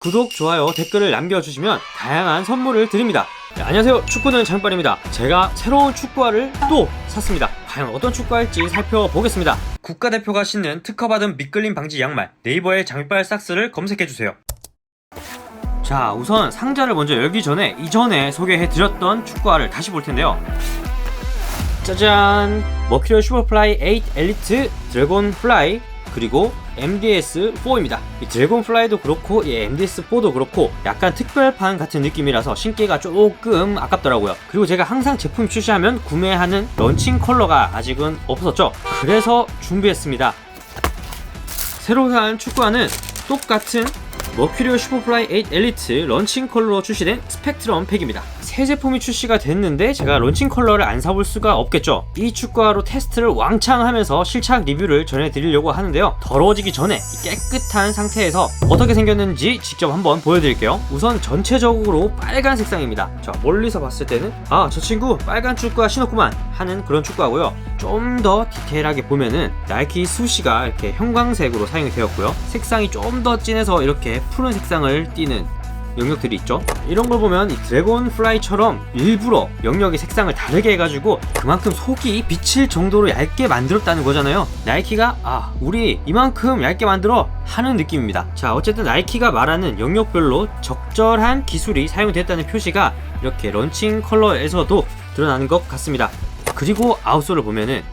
구독, 좋아요, 댓글을 남겨주시면 다양한 선물을 드립니다. 네, 안녕하세요. 축구는 장빨입니다. 제가 새로운 축구화를 또 샀습니다. 과연 어떤 축구화일지 살펴보겠습니다. 국가대표가 신는 특허받은 밑걸림 방지 양말 네이버에 장빨 삭스를 검색해주세요. 자, 우선 상자를 먼저 열기 전에 이전에 소개해드렸던 축구화를 다시 볼 텐데요. 짜잔! 머큐리얼 슈퍼플라이 8 엘리트 드래곤 플라이 그리고 MDS4입니다. 이 드래곤 플라이도 그렇고 이 MDS4도 그렇고 약간 특별판 같은 느낌이라서 신기가 조금 아깝더라고요. 그리고 제가 항상 제품 출시하면 구매하는 런칭 컬러가 아직은 없었죠. 그래서 준비했습니다. 새로 산 축구화는 똑같은 머큐리오 슈퍼플라이 8 엘리트 런칭 컬러로 출시된 스펙트럼 팩입니다. 새 제품이 출시가 됐는데 제가 런칭 컬러를 안 사볼 수가 없겠죠. 이 축구화로 테스트를 왕창 하면서 실착 리뷰를 전해드리려고 하는데요. 더러워지기 전에 이 깨끗한 상태에서 어떻게 생겼는지 직접 한번 보여드릴게요. 우선 전체적으로 빨간 색상입니다. 자, 멀리서 봤을 때는 아, 저 친구 빨간 축구화 신었구만 하는 그런 축구화고요. 좀 더 디테일하게 보면은 나이키 수시가 이렇게 형광색으로 사용이 되었고요. 색상이 좀 더 진해서 이렇게 푸른 색상을 띠는 영역들이 있죠. 이런 걸 보면 이 드래곤 플라이처럼 일부러 영역의 색상을 다르게 해가지고 그만큼 속이 비칠 정도로 얇게 만들었다는 거잖아요. 나이키가 아 우리 이만큼 얇게 만들어 하는 느낌입니다. 자 어쨌든 나이키가 말하는 영역별로 적절한 기술이 사용됐다는 표시가 이렇게 런칭 컬러에서도 드러나는 것 같습니다. 그리고 아웃솔을 보면은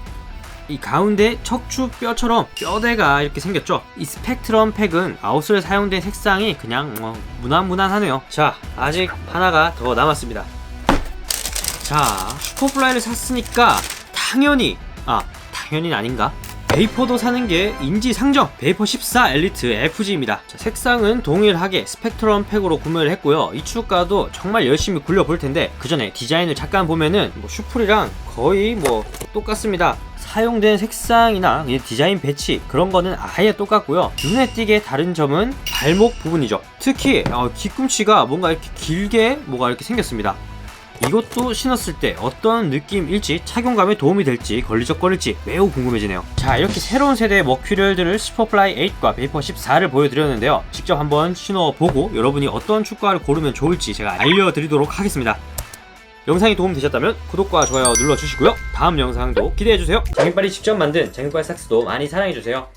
이 가운데 척추 뼈처럼 뼈대가 이렇게 생겼죠. 이 스펙트럼 팩은 아웃솔에 사용된 색상이 그냥 뭐 무난무난하네요. 자, 아직 하나가 더 남았습니다. 자, 슈퍼플라이를 샀으니까 당연히 아, 당연히 아닌가? 베이퍼도 사는 게 인지상정 베이퍼 14 엘리트 FG입니다. 자, 색상은 동일하게 스펙트럼 팩으로 구매를 했고요. 이 축가도 정말 열심히 굴려볼 텐데 그 전에 디자인을 잠깐 보면은 뭐 슈플이랑 거의 뭐 똑같습니다. 사용된 색상이나 이 디자인 배치 그런 거는 아예 똑같고요. 눈에 띄게 다른 점은 발목 부분이죠. 특히 어, 뒤꿈치가 뭔가 이렇게 길게 뭐가 이렇게 생겼습니다. 이것도 신었을 때 어떤 느낌일지 착용감에 도움이 될지 걸리적거릴지 매우 궁금해지네요. 자 이렇게 새로운 세대의 머큐리얼들을 슈퍼플라이 8과 베이퍼 14를 보여드렸는데요. 직접 한번 신어보고 여러분이 어떤 축구화를 고르면 좋을지 제가 알려드리도록 하겠습니다. 영상이 도움되셨다면 구독과 좋아요 눌러주시고요. 다음 영상도 기대해주세요. 장인빨이 직접 만든 장인빨 삭스도 많이 사랑해주세요.